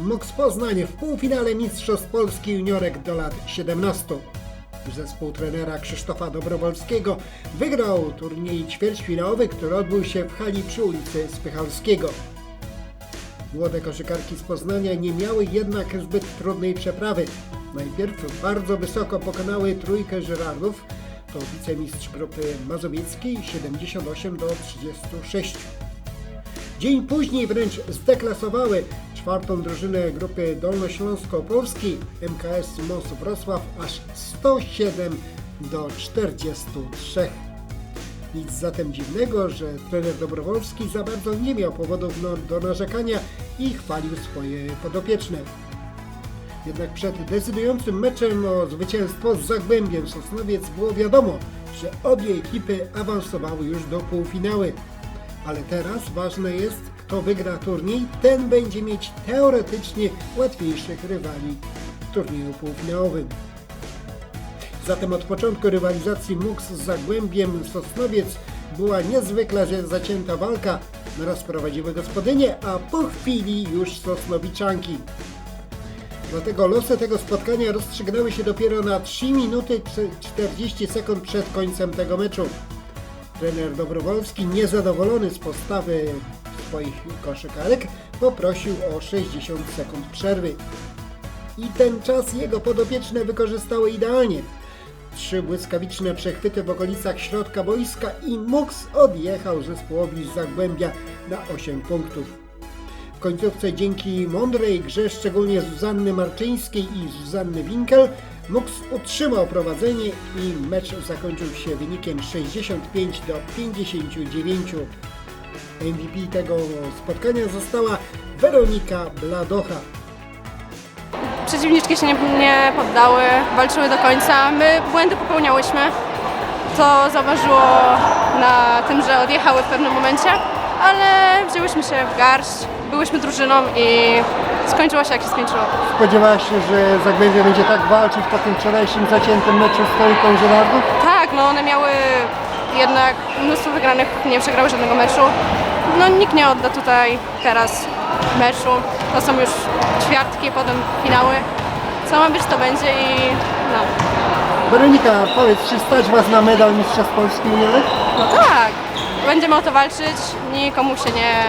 MOX Poznań w półfinale Mistrzostw Polski juniorek do lat 17. Zespół trenera Krzysztofa Dobrowolskiego wygrał turniej ćwierćfinałowy, który odbył się w hali przy ulicy Spychalskiego. Młode koszykarki z Poznania nie miały jednak zbyt trudnej przeprawy. Najpierw bardzo wysoko pokonały trójkę Żyrardów, to wicemistrz grupy mazowieckiej 78 do 36. Dzień później wręcz zdeklasowały czwartą drużynę grupy Dolnośląsko-Polskiej MKS Mos Wrocław aż 107 do 43. Nic zatem dziwnego, że trener Dobrowolski za bardzo nie miał powodów do narzekania i chwalił swoje podopieczne. Jednak przed decydującym meczem o zwycięstwo z Zagłębiem Sosnowiec było wiadomo, że obie ekipy awansowały już do półfinały. Ale teraz ważne jest, kto wygra turniej, ten będzie mieć teoretycznie łatwiejszych rywali w turnieju półfinałowym. Zatem od początku rywalizacji MUX z Zagłębiem Sosnowiec była niezwykle za- zacięta walka. Raz prowadziły gospodynie, a po chwili już Sosnowiczanki. Dlatego losy tego spotkania rozstrzygnęły się dopiero na 3 minuty 40 sekund przed końcem tego meczu. Trener Dobrowolski, niezadowolony z postawy swoich koszykarek, poprosił o 60 sekund przerwy. I ten czas jego podopieczne wykorzystały idealnie. Trzy błyskawiczne przechwyty w okolicach środka boiska i MUX odjechał zespołowi z Zagłębia na 8 punktów. W końcówce dzięki mądrej grze, szczególnie Zuzanny Marczyńskiej i Zuzanny Winkel, MUX utrzymał prowadzenie i mecz zakończył się wynikiem 65 do 59. MVP tego spotkania została Weronika Bladocha. Przeciwniczki się nie, nie poddały, walczyły do końca. My błędy popełniałyśmy. To zauważyło na tym, że odjechały w pewnym momencie, ale wzięłyśmy się w garść, byłyśmy drużyną i skończyło się jak się skończyło. Spodziewałaś się, że Zagłębie będzie tak walczyć po tym wczorajszym zaciętym meczu z trójką Żyrardów? Tak, no one miały jednak mnóstwo wygranych, nie przegrały żadnego meczu. No nikt nie odda tutaj teraz meczu. To są już ćwiartki, potem finały. Co ma być, to będzie i no. Weronika, powiedz, czy stać Was na medal Mistrzostw Polski juniorek? No tak, będziemy o to walczyć, nikomu się nie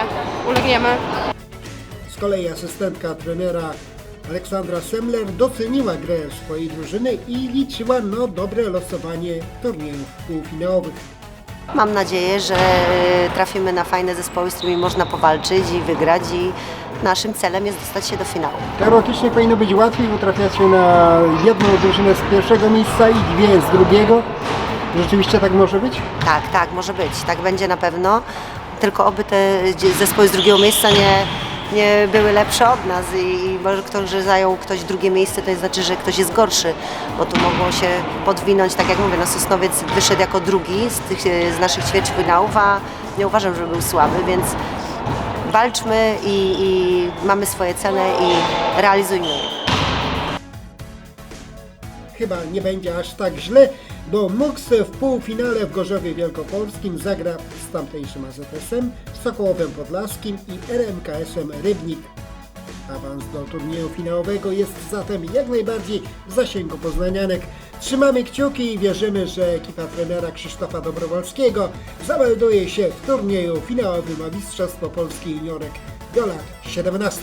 ulegniemy. Z kolei asystentka trenera Aleksandra Semler doceniła grę swojej drużyny i liczyła na dobre losowanie turniejów półfinałowych. Mam nadzieję, że e, trafimy na fajne zespoły, z którymi można powalczyć i wygrać i naszym celem jest dostać się do finału. Teoretycznie powinno być łatwiej, bo trafiacie na jedną drużynę z pierwszego miejsca i dwie z drugiego. Rzeczywiście tak może być? Tak, tak, może być. Tak będzie na pewno. Tylko oby te zespoły z drugiego miejsca nie, nie były lepsze od nas i, może ktoś, że zajął ktoś drugie miejsce, to znaczy, że ktoś jest gorszy, bo tu mogą się podwinąć, tak jak mówię, no Sosnowiec wyszedł jako drugi z, tych, e, z naszych ćwierćfinałów, a nie uważam, że był słaby, więc walczmy i, i mamy swoje cele i realizujmy je. Chyba nie będzie aż tak źle, bo MUX w półfinale w Gorzowie Wielkopolskim zagra z tamtejszym AZS-em, Sokołowem Podlaskim i RMKS-em Rybnik. Awans do turnieju finałowego jest zatem jak najbardziej w zasięgu poznanianek. Trzymamy kciuki i wierzymy, że ekipa trenera Krzysztofa Dobrowolskiego zamelduje się w turnieju finałowym o Mistrzostwo Polski Juniorek do lat 17.